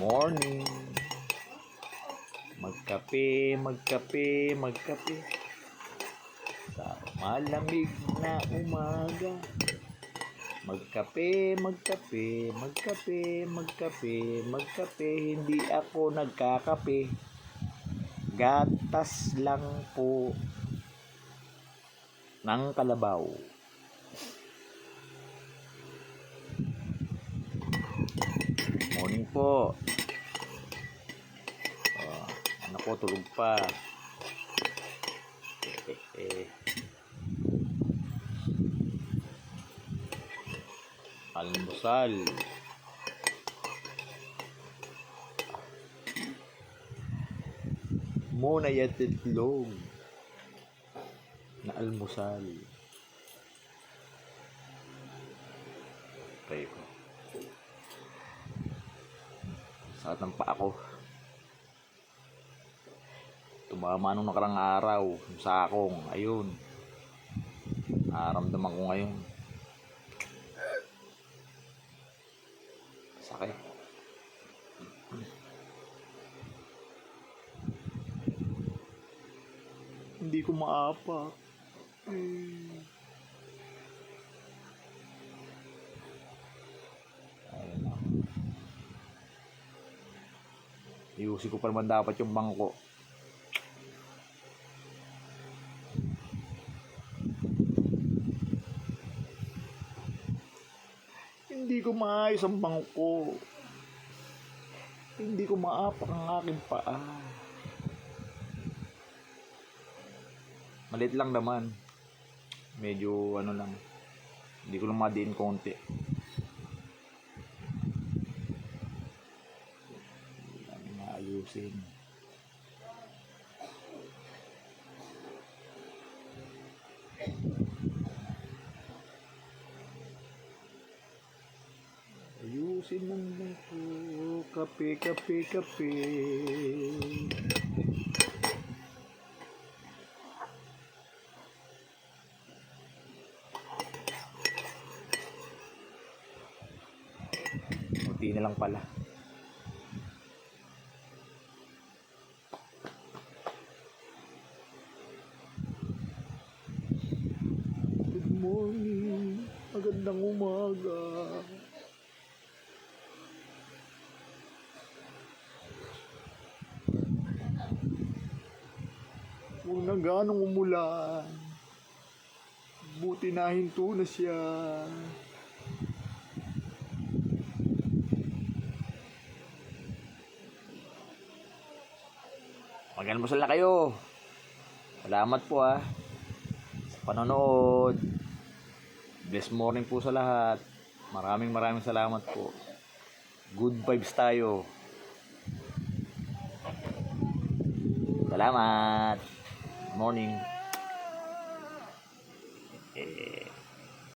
morning. Magkape, magkape, magkape. Sa malamig na umaga. Magkape, magkape, magkape, magkape, magkape. Hindi ako nagkakape. Gatas lang po ng kalabaw. Morning po. Oh, ano po, tulog pa. Eh, eh, eh. Almusal. Muna yan titlog na almusal. Try ko. Sakit ng paa ko. Tumama nung nakarang araw. Yung sakong. Ayun. Naramdaman ko ngayon. Sakit. Hindi ko maapa. Iusin ko pa naman dapat yung bangko. Hindi ko maayos ang bangko. Hindi ko maapak ang aking paa. Malit lang naman. Medyo ano lang. Hindi ko lang madiin konti. Ang maayusin. Ayusin mo lang po. Kape, kape, kape. Kunti na lang pala. Morning. Magandang umaga. Huwag na ganong umulan. Buti na hinto na siya. Mag-almusal na kayo. Salamat po ah. Sa panonood. Blessed morning po sa lahat. Maraming maraming salamat po. Good vibes tayo. Salamat. Morning.